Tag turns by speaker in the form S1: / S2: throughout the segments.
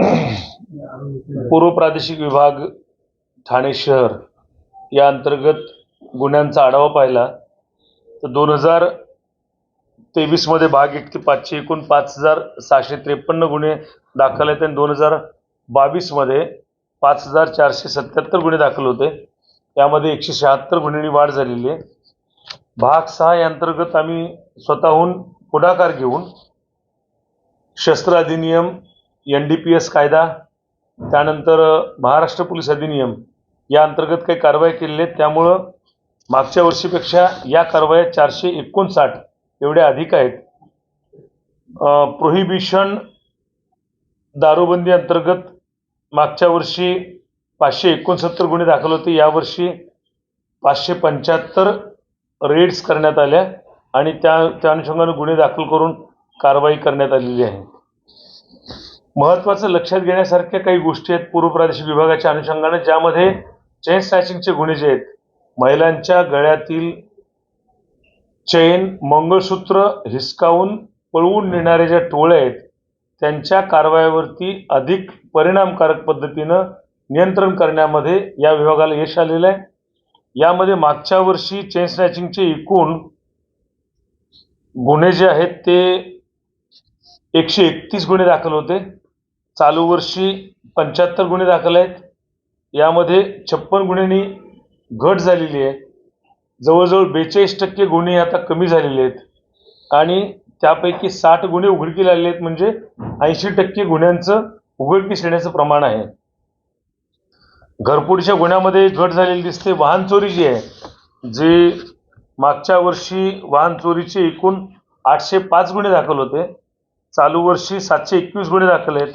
S1: पूर्व प्रादेशिक विभाग ठाणे शहर या अंतर्गत गुन्ह्यांचा आढावा पाहिला. तर दोन हजार तेवीसमध्ये भाग एक ते पाचशे एकूण पाच हजार सहाशे त्रेपन्न गुन्हे दाखल आहेत आणि दोन हजार बावीसमध्ये पाच हजार चारशे सत्याहत्तर गुन्हे दाखल होते. त्यामध्ये एकशे शहात्तर गुन्ह्यांनी वाढ झालेली आहे. भाग सहा या अंतर्गत आम्ही स्वतःहून पुढाकार घेऊन शस्त्र अधिनियम एन डी पी एस कायदा त्यानंतर महाराष्ट्र पोलीस अधिनियम या अंतर्गत काही कारवाई केलेली आहेत. त्यामुळं मागच्या वर्षीपेक्षा या कारवाया चारशे एकोणसाठ एवढ्या अधिक आहेत. प्रोहिबिशन दारूबंदी अंतर्गत मागच्या वर्षी पाचशे एकोणसत्तर गुन्हे दाखल होते. यावर्षी पाचशे पंच्याहत्तर रेड्स करण्यात आल्या आणि त्या त्या अनुषंगानं गुन्हे दाखल करून कारवाई करण्यात आलेली आहे. महत्त्वाचं लक्षात घेण्यासारख्या काही गोष्टी आहेत पूर्व प्रादेशिक विभागाच्या अनुषंगानं ज्यामध्ये चेन स्नॅचिंगचे गुन्हे जे आहेत महिलांच्या गळ्यातील चैन मंगळसूत्र हिसकावून पळवून नेणारे ज्या टोळ्या आहेत त्यांच्या कारवायावरती अधिक परिणामकारक पद्धतीनं नियंत्रण करण्यामध्ये या विभागाला यश आलेलं आहे. यामध्ये मागच्या वर्षी चेन स्नॅचिंगचे एकूण गुन्हे जे आहेत ते एकशे एकतीस गुन्हे दाखल होते. चालू वर्षी पंच्याहत्तर गुन्हे दाखल आहेत. यामध्ये छप्पन गुन्ह्यांनी घट झालेली आहे. जवळजवळ बेचाळीस टक्के गुन्हे आता कमी झालेले आहेत. आणि त्यापैकी साठ गुन्हे उघडकीला आलेले आहेत म्हणजे ऐंशी टक्के गुन्ह्यांचं उघडकीस येण्याचं प्रमाण आहे. घरफोडीच्या गुन्ह्यामध्ये घट झालेली दिसते. वाहन चोरी जी आहे जे मागच्या वर्षी वाहन चोरीचे एकूण आठशे पाच गुन्हे दाखल होते. चालू वर्षी सातशे एकवीस गुन्हे दाखल आहेत.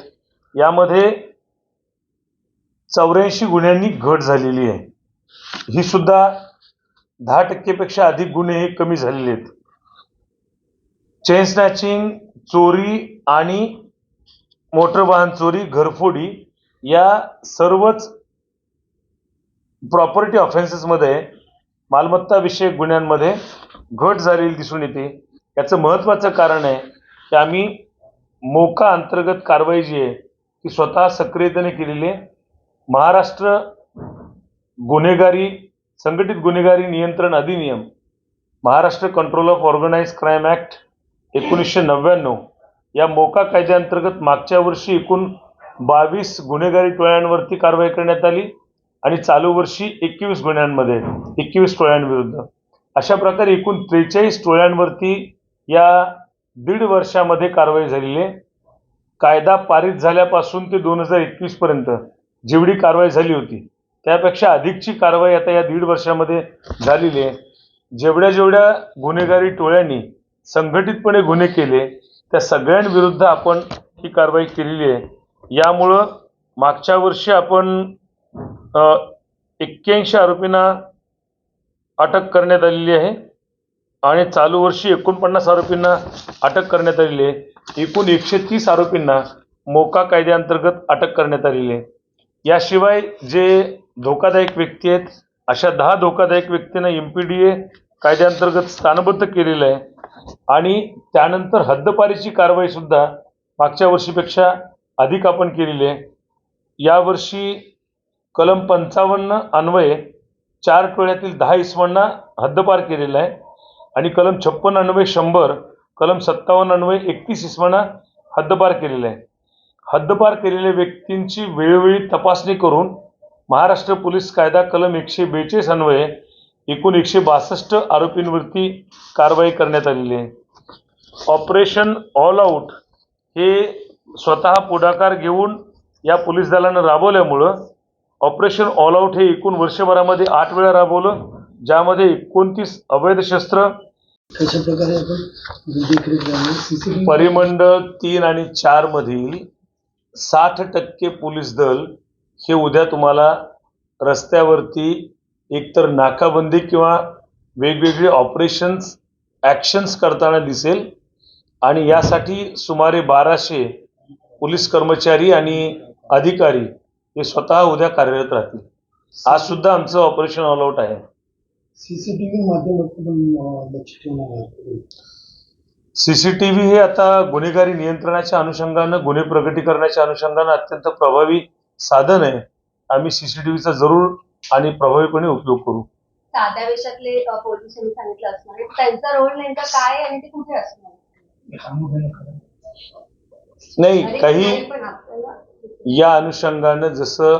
S1: यामध्ये चौऱ्याऐंशी गुन्ह्यांनी घट झालेली आहे. ही सुद्धा दहा टक्केपेक्षा अधिक गुन्हे हे कमी झालेले आहेत. चेन स्नॅचिंग चोरी आणि मोटर वाहन चोरी घरफोडी या सर्वच प्रॉपर्टी ऑफेन्सेसमध्ये मालमत्ताविषयक गुन्ह्यांमध्ये घट झालेली दिसून येते. याचं महत्त्वाचं कारण आहे की आम्ही मोका अंतर्गत कारवाई जी आहे ती स्वतः सक्रियतेने केलेली आहे. महाराष्ट्र गुन्हेगारी संघटित गुन्हेगारी नियंत्रण अधिनियम Maharashtra control of organise crime act एकोणीसशे नव्याण्णव या मोका कायद्याअंतर्गत मागच्या वर्षी एकूण बावीस गुन्हेगारी टोळ्यांवरती कारवाई करण्यात आली आणि चालू वर्षी एकवीस गुन्ह्यांमध्ये एकवीस टोळ्यांविरुद्ध. अशा प्रकारे एकूण त्रेचाळीस टोळ्यांवरती या दीड वर्षामध्ये कारवाई झालेली आहे. कायदा पारित झाल्यापासून ते दोन हजार एकवीसपर्यंत जेवढी कारवाई झाली होती त्यापेक्षा अधिकची कारवाई आता या दीड वर्षामध्ये झालेली आहे. जेवढ्या जेवढ्या गुन्हेगारी टोळ्यांनी संघटितपणे गुन्हे केले त्या सगळ्यांविरुद्ध आपण ही कारवाई केलेली आहे. यामुळं मागच्या वर्षी आपण एक्क्याऐंशी आरोपींना अटक करण्यात आलेली आहे आणि चालू वर्षी एकोणपन्नास आरोपींना अटक करण्यात आलेली आहे. एकूण एकशे तीस आरोपींना मोका कायद्याअंतर्गत अटक करण्यात आलेली आहे. याशिवाय जे धोकादायक व्यक्ती आहेत अशा दहा धोकादायक व्यक्तींना एम पी डी ए कायद्याअंतर्गत स्थानबद्ध केलेलं आहे. आणि त्यानंतर हद्दपारीची कारवाईसुद्धा मागच्या वर्षीपेक्षा अधिक आपण केलेली आहे. यावर्षी कलम पंचावन्न अन्वये चार टोळ्यातील दहा इसवांना हद्दपार केलेला आहे. आणि कलम छप्पन अन्वये शंभर कलम सत्तावन्न अन्वये एकतीस इसमांना हद्दपार केलेलं आहे. हद्दपार केलेल्या व्यक्तींची वेळोवेळी तपासणी करून महाराष्ट्र पोलीस कायदा कलम एकशे बेचाळीस अन्वये एकूण एकशे बासष्ट आरोपींवरती कारवाई करण्यात आलेली आहे. ऑपरेशन ऑल आऊट हे स्वतः पुढाकार घेऊन या पोलीस दलानं राबवल्यामुळं ऑपरेशन ऑल आऊट हे एकूण वर्षभरामध्ये आठ वेळा राबवलं ज्यामध्ये एकोणतीस अवैध शस्त्र
S2: कशा प्रकारे आपण देखरेख राहणार
S1: परिमंडळ तीन आणि चार मधील साठ टक्के पोलीस दल हे उद्या तुम्हाला रस्त्यावरती एकतर नाकाबंदी किंवा वेगवेगळे ऑपरेशन्स ॲक्शन्स करताना दिसेल. आणि यासाठी सुमारे बाराशे पोलीस कर्मचारी आणि अधिकारी हे स्वतः उद्या कार्यरत राहतील. आज सुद्धा आमचं ऑपरेशन ऑल आउट आहे.
S2: सीसीटीव्ही माध्यमातून लक्ष ठेवणार
S1: सीसीटीव्ही हे आता गुन्हेगारी नियंत्रणाच्या अनुषंगानं गुन्हे प्रगटीकरणाच्या अनुषंगानं अत्यंत प्रभावी साधन आहे. आम्ही सीसीटीव्हीचा जरूर आणि प्रभावीपणे उपयोग करू.
S3: साध्या वेशातले अ, पोलीस यांनी सांगितलं असणार. त्यांचा रोल नेमका काय आहे आणि ते कुठे असणार?
S1: नाही काही या अनुषंगानं जसं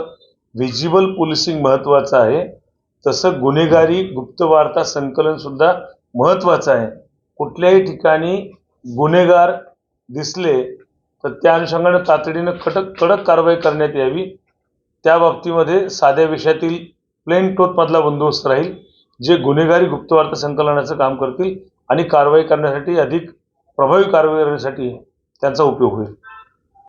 S1: व्हिजिबल पोलिसिंग महत्वाचं आहे तसं गुन्हेगारी गुप्तवार्ता संकलन सुद्धा महत्वाचं आहे. कुठल्याही ठिकाणी गुन्हेगार दिसले तर त्या अनुषंगाने तातडीनं कडक कडक कारवाई करण्यात यावी. त्या बाबतीमध्ये साध्या विषयातील प्लेन टोथमधला बंदोबस्त राहील जे गुन्हेगारी गुप्तवार्ता संकलनाचं काम करतील आणि कारवाई करण्यासाठी अधिक प्रभावी कारवाई करण्यासाठी त्यांचा उपयोग होईल.